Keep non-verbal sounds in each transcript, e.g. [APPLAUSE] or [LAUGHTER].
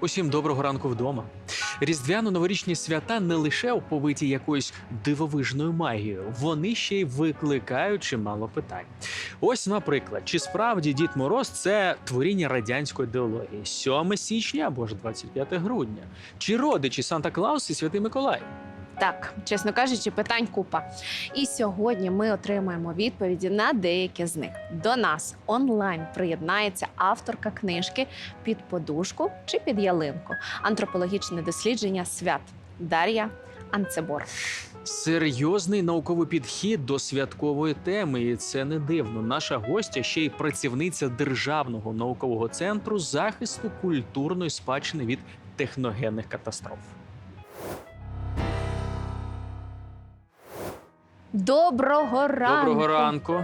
Усім доброго ранку вдома. Різдвяно-новорічні свята не лише оповиті якоюсь дивовижною магією, вони ще й викликають чимало питань. Ось, наприклад, чи справді Дід Мороз це творіння радянської ідеології 7 січня або ж 25 грудня? Чи родичі Санта Клаус і Святий Миколай? Так, чесно кажучи, питань купа. І сьогодні ми отримаємо відповіді на деякі з них. До нас онлайн приєднається авторка книжки під подушку чи під ялинку. Антропологічне дослідження свят Дар'я Анцебор. Серйозний науковий підхід до святкової теми, і це не дивно. Наша гостя ще й працівниця державного наукового центру захисту культурної спадщини від техногенних катастроф. Доброго ранку! Доброго ранку.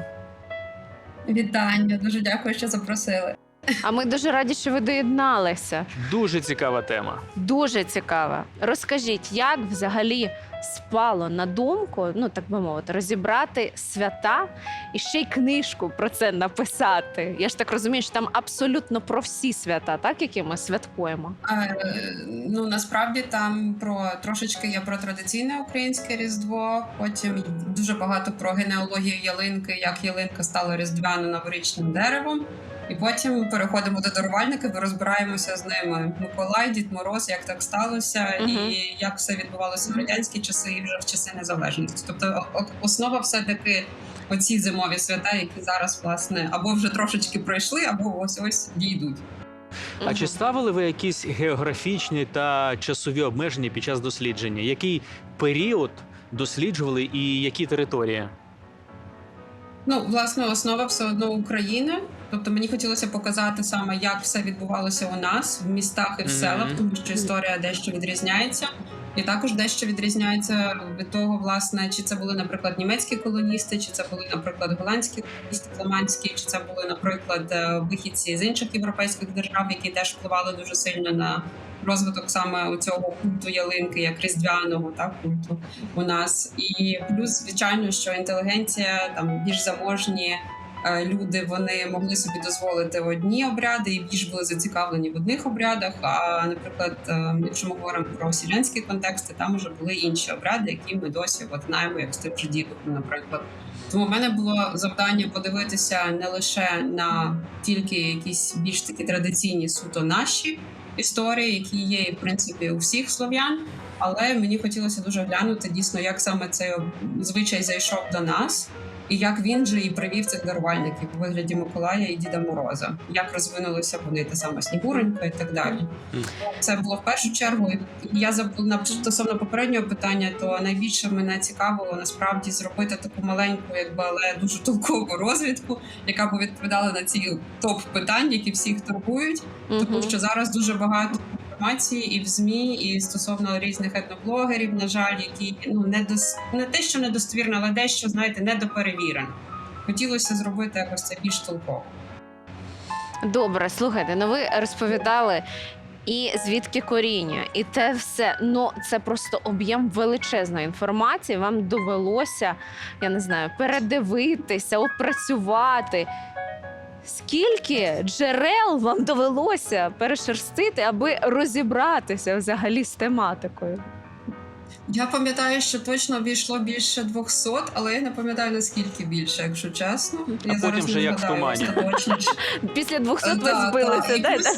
Вітання, дуже дякую, що запросили. А ми дуже раді, що ви доєдналися. Дуже цікава тема. Дуже цікаво. Розкажіть, як взагалі спало на думку, ну так би мовити, розібрати свята і ще й книжку про це написати. Я ж так розумію, що там абсолютно про всі свята, так які ми святкуємо. Е, ну насправді там про трошечки є про традиційне українське різдво. Потім дуже багато про генеалогію ялинки, як ялинка стала різдвяно-новорічним деревом. І потім переходимо до дарувальників і розбираємося з ними. Миколай, Дід Мороз, як так сталося, Мгм. і як все відбувалося в радянські часи і вже в часи незалежності. Тобто, основа все таки оці зимові свята, які зараз власне або вже трошечки пройшли, або ось ось дійдуть. А чи ставили ви якісь географічні та часові обмеження під час дослідження? Який період досліджували і які території? Ну, власне, основа все одно Україна. Тобто мені хотілося показати саме, як все відбувалося у нас в містах і в селах, тому що історія дещо відрізняється. І також дещо відрізняється від того, власне, чи це були, наприклад, німецькі колоністи, чи це були, наприклад, голландські колоністи, фламандські, чи це були, наприклад, е, вихідці з інших європейських держав, які теж впливали дуже сильно на розвиток саме цього культу ялинки, як різдвяного та культу у нас. І плюс, звичайно, що інтелігенція там більш заможні. Е, Люди вони могли собі дозволити одні обряди і більш були зацікавлені в одних обрядах. А наприклад, е, якщо ми говоримо про селянські контексти, там вже були інші обряди, які ми досі от знаємо, як тим наприклад. Тому в мене було завдання подивитися не лише на тільки якісь більш такі традиційні суто наші історії, які є в принципі у всіх слов'ян. Але мені хотілося дуже глянути дійсно, як саме цей звичай зайшов до нас, і як він же і привів цих дарувальників у вигляді Миколая і Діда Мороза, як розвинулися вони та сама Снігуренька і так далі. Це було в першу чергу. Я забула стосовно попереднього питання, то найбільше мене цікавило насправді зробити таку маленьку, якби але дуже толкову розвідку, яка б відповідала на ці топ питань, які всіх турбують тому що зараз дуже багато інформації і в змі, і стосовно різних етноблогерів, на жаль, які ну не дос... не те, що недостовірно, але дещо знаєте, недоперевірено. Хотілося зробити якось це більш толково. Добре, слухайте, ну ви розповідали. І звідки коріння, і те все. Ну це просто об'єм величезної інформації. Вам довелося, я не знаю, передивитися, опрацювати. Скільки джерел вам довелося перешерстити, аби розібратися взагалі з тематикою? Я пам'ятаю, що точно війшло більше 200, але я не пам'ятаю наскільки більше, якщо чесно. Я потім зараз вже не як в тумані. [LAUGHS] Після 200 ви збилися, да, да?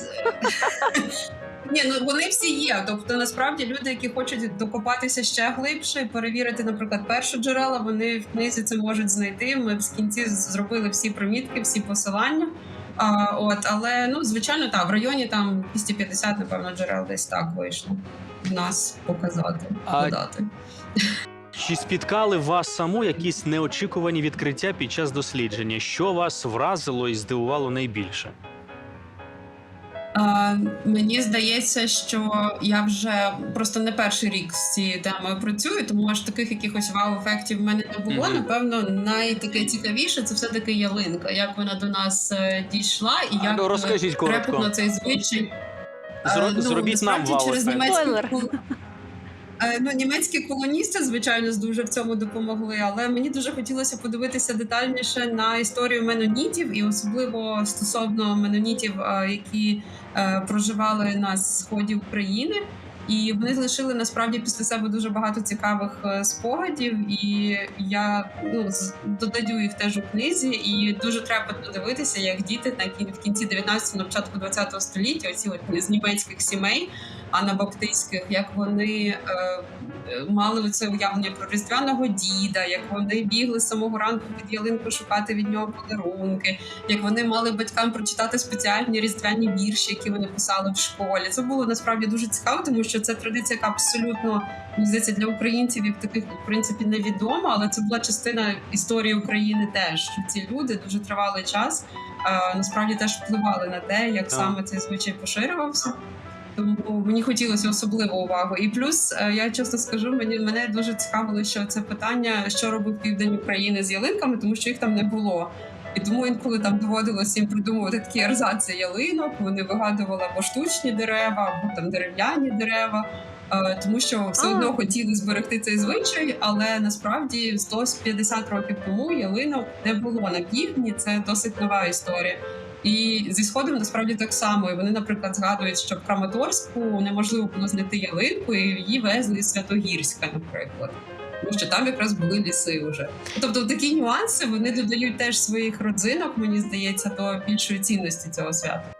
[LAUGHS] Ні, ну вони всі є. Тобто, насправді люди, які хочуть докопатися ще глибше перевірити, наприклад, перші джерела, вони в книзі це можуть знайти. Ми в кінці зробили всі примітки, всі посилання. А, от, але ну звичайно, так в районі там 250, напевно, джерел десь так вийшло в нас показати, додати. Чи спіткали вас саму якісь неочікувані відкриття під час дослідження? Що вас вразило і здивувало найбільше? А, мені здається, що я вже просто не перший рік з цією темою працюю, тому аж таких якихось вау-ефектів в мене не було. Мгм. Напевно, найтаке цікавіше це все таки ялинка. Як вона до нас е, дійшла, і як ну, розкажіть коротко. трепетно цей звичай. Зро- Е, ну, зробіть нам вау-ефект. німецьку Е, Ну, німецькі колоністи, звичайно, дуже в цьому допомогли, але мені дуже хотілося подивитися детальніше на історію менонітів, і особливо стосовно менонітів, е, які е, проживали на сході України. І вони залишили насправді після себе дуже багато цікавих е, спогадів, і я ну додаю їх теж у книзі. І дуже треба подивитися, як діти на в кінці 19-го, на початку 20-го століття, оці от з німецьких сімей, анабаптистських, як вони е, мали це уявлення про різдвяного діда, як вони бігли з самого ранку під ялинку шукати від нього подарунки, як вони мали батькам прочитати спеціальні різдвяні вірші, які вони писали в школі. Це було насправді дуже цікаво, тому що це традиція, яка абсолютно мені здається для українців як таких в принципі невідома, але це була частина історії України теж. Що ці люди дуже тривалий час е, насправді теж впливали на те, як Так. саме цей звичай поширювався. Тому мені хотілося особливу увагу. І плюс е, я чесно скажу, мені мене дуже цікавило, що це питання, що робив південь України з ялинками, тому що їх там не було. І тому інколи там доводилося їм придумувати такі ерзаци ялинок. Вони вигадували або штучні дерева, або там дерев'яні дерева. е, Тому що все одно хотіли зберегти цей звичай, але насправді 150 років тому ялинок не було на півдні. Це досить нова історія. І зі сходом насправді так само. І вони, наприклад, згадують, що в Краматорську неможливо було знайти ялинку, і її везли з Святогірська, наприклад. Тому що там якраз були ліси вже. Тобто такі нюанси вони додають теж своїх родзинок, мені здається, до більшої цінності цього свята.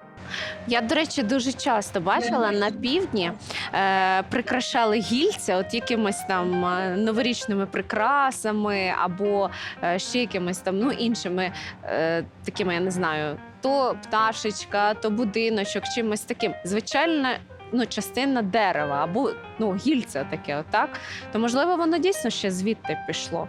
Я, до речі, дуже часто бачила на півдні е, прикрашали гільця от якимись там е, новорічними прикрасами або е, ще якимись там ну іншими е, такими, я не знаю, то пташечка, то будиночок, чимось таким. Звичайно. Ну, частина дерева або ну, гільця таке, отак. То можливо, воно дійсно ще звідти пішло.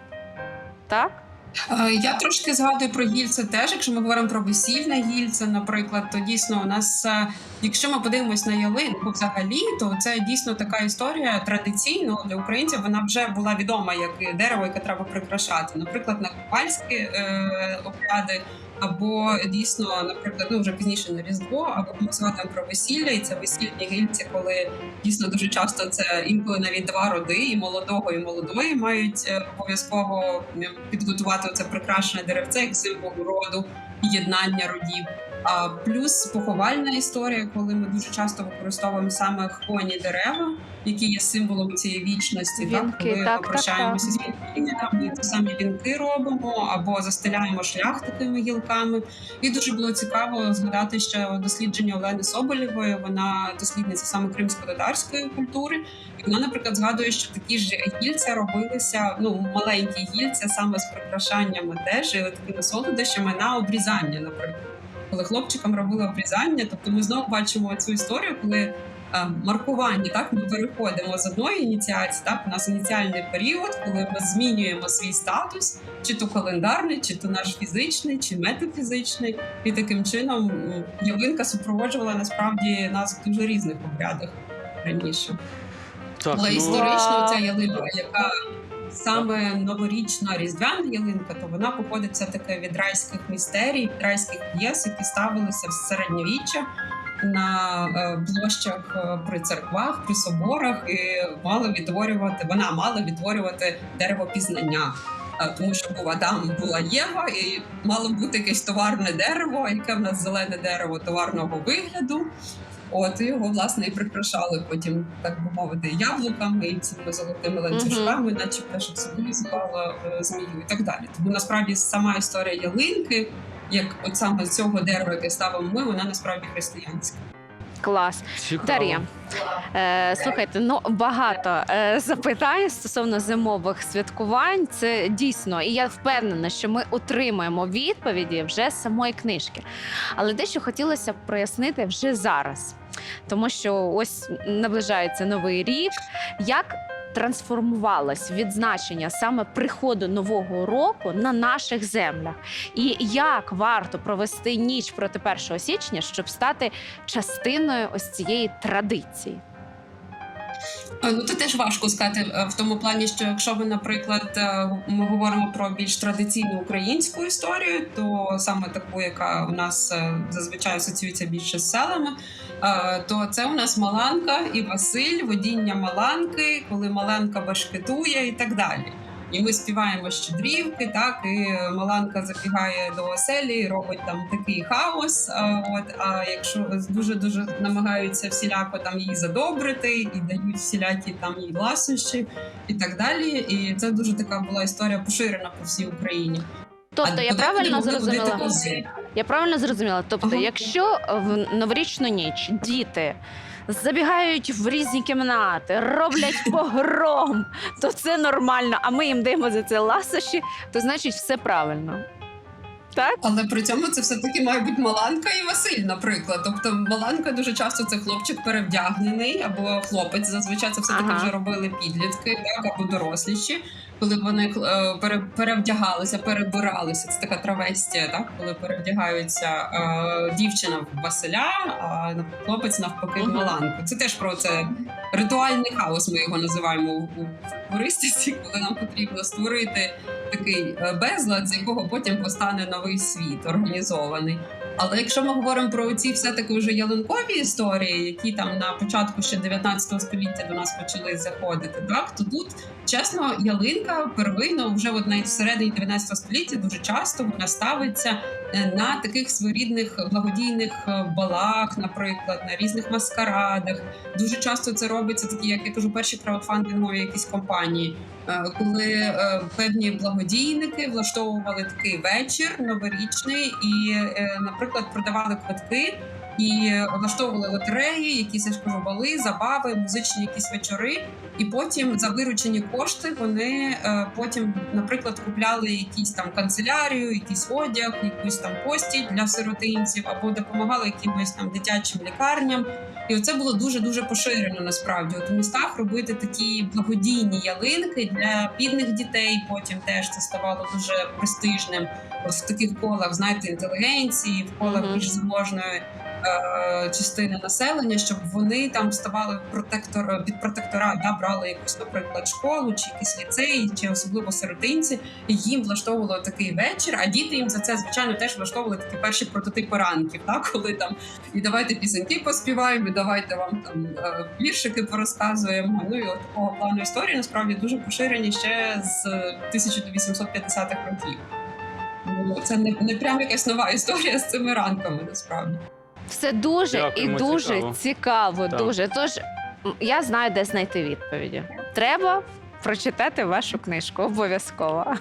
Так? Е, Я трошки згадую про гільце теж. Якщо ми говоримо про весільне гільце, наприклад, то дійсно у нас, е, якщо ми подивимось на ялинку взагалі, то це дійсно така історія традиційно для українців. Вона вже була відома як дерево, яке треба прикрашати. Наприклад, на купальські е, обряди. Або дійсно, наприклад, ну вже пізніше на різдво, або ми згадуємо про весілля, і це весільні гільці, коли дійсно дуже часто це інколи навіть два роди, і молодого, і молодої мають е, обов'язково підготувати це прикрашене деревце як символ роду єднання родів. А плюс поховальна історія, коли ми дуже часто використовуємо саме хвойні дерева, які є символом цієї вічності. Вінки, так, коли так, так, прощаємося з вінками, ті самі вінки робимо або застеляємо шлях такими гілками. І дуже було цікаво згадати ще дослідження Олени Соболєвої. Вона дослідниця саме кримсько-татарської культури. І вона, наприклад, згадує, що такі ж гільця робилися, ну маленькі гільця саме з прикрашаннями теж і такими солодощами на обрізання, наприклад. Коли хлопчикам робили обрізання, тобто ми знову бачимо цю історію, коли е, маркування, так ми переходимо з одної ініціації, так у нас ініціальний період, коли ми змінюємо свій статус, чи то календарний, чи то наш фізичний, чи метафізичний, і таким чином ялинка супроводжувала насправді нас в дуже різних обрядах раніше. Так, Але ну, історично ця ялинка, яка саме новорічна різдвяна ялинка, то вона походить все таки від райських містерій, від райських п'єс, які ставилися в середньовіччя на е, площах е, при церквах, при соборах, і мали відтворювати. Вона мала відтворювати дерево пізнання. Е, Тому що був Адам, була Єва, і мало бути якесь товарне дерево, яке в нас зелене дерево товарного вигляду. От і його власне і прикрашали потім, так би мовити, яблуками і цими золотими ланцюжками, начебто, щоб символізувало е, змію і так далі. Тому насправді сама історія ялинки, як от саме з цього дерева, яке ставимо ми, вона насправді християнська. Клас. цікаво. Дар'я, Е, слухайте, ну багато е, запитань стосовно зимових святкувань. Це дійсно, і я впевнена, що ми отримаємо відповіді вже з самої книжки. Але дещо хотілося б прояснити вже зараз, тому що ось наближається новий рік. Як трансформувалось відзначення саме приходу нового року на наших землях, і як варто провести ніч проти 1 січня, щоб стати частиною ось цієї традиції? Е, Ну, це теж важко сказати е, в тому плані, що якщо ви, наприклад, е, ми говоримо про більш традиційну українську історію, то саме таку, яка у нас зазвичай асоціюється більше з селами, то це у нас Маланка і Василь, водіння Маланки, коли Маланка башкетує і так далі. І ми співаємо щедрівки, так і Маланка забігає до оселі, і робить там такий хаос. А, от а якщо дуже дуже намагаються всіляко там її задобрити, і дають всілякі там їй ласощі і так далі. І це дуже така була історія поширена по всій Україні. Тобто А я правильно зрозуміла? Я правильно зрозуміла. Тобто, Ага. якщо в новорічну ніч діти забігають в різні кімнати, роблять [LAUGHS] погром, то це нормально. А ми їм даємо за це ласощі, то значить все правильно. Так? Але при цьому це все таки має бути Маланка і Василь, наприклад. Тобто Маланка дуже часто це хлопчик перевдягнений або хлопець. Зазвичай це все таки Ага. вже робили підлітки, так або доросліші, коли вони е, пере- перевдягалися, перебиралися. Це така травестія, так коли перевдягаються е, дівчина в Василя, а хлопець навпаки в Маланку. Це теж про це ритуальний хаос. Ми його називаємо у у коли нам потрібно створити такий е, безлад, з якого потім постане новий світ організований. Але якщо ми говоримо про ці все таки вже ялинкові історії, які там на початку ще 19 століття до нас почали заходити, так то тут чесно, ялинка первинно вже от навіть всередині 19 століття дуже часто вона ставиться е, на таких своєрідних благодійних е, балах, наприклад, на різних маскарадах. Дуже часто це робиться такі, як я кажу, перші краудфандингові якісь компанії. Е, коли е, певні благодійники влаштовували такий вечір новорічний і, е, наприклад, продавали квитки. І влаштовували лотереї, якісь я ж кажу, бали, забави, музичні якісь вечори. І потім за виручені кошти вони е, потім, наприклад, купляли якісь там канцелярію, якийсь одяг, якусь там постіль для сиротинців, або допомагали якимось там дитячим лікарням. І оце було дуже дуже поширено насправді. От у містах робити такі благодійні ялинки для бідних дітей. Потім теж це ставало дуже престижним в таких колах, знаєте, інтелігенції, в колах більш заможної. Е, Частини населення, щоб вони там ставали протектор під протекторат, да, брали якусь, наприклад, школу чи якийсь ліцей, чи особливо сиротинці, і їм влаштовували такий вечір. А діти їм за це звичайно теж влаштовували такі перші прототипи ранків, так [LAUGHS] коли там і давайте пісеньки поспіваємо, і давайте вам там е, віршики порозказуємо. Ну і от такого плану історії насправді дуже поширені ще з 1850-х років. Ну, Це не, не прям якась нова історія з цими ранками, насправді. Все дуже Дякуємо, і дуже цікаво. цікаво. Так. Дуже. Тож м, я знаю, де знайти відповіді. Треба прочитати вашу книжку обов'язково.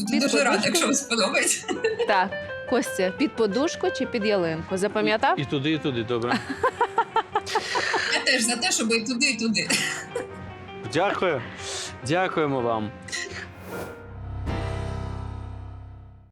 Буду дуже рада, якщо вам сподобається. Так, Костя, під подушку чи під ялинку? Запам'ятав? І туди, і туди, добре. Я теж за те, щоб і туди, і туди. Дякую. Дякуємо вам.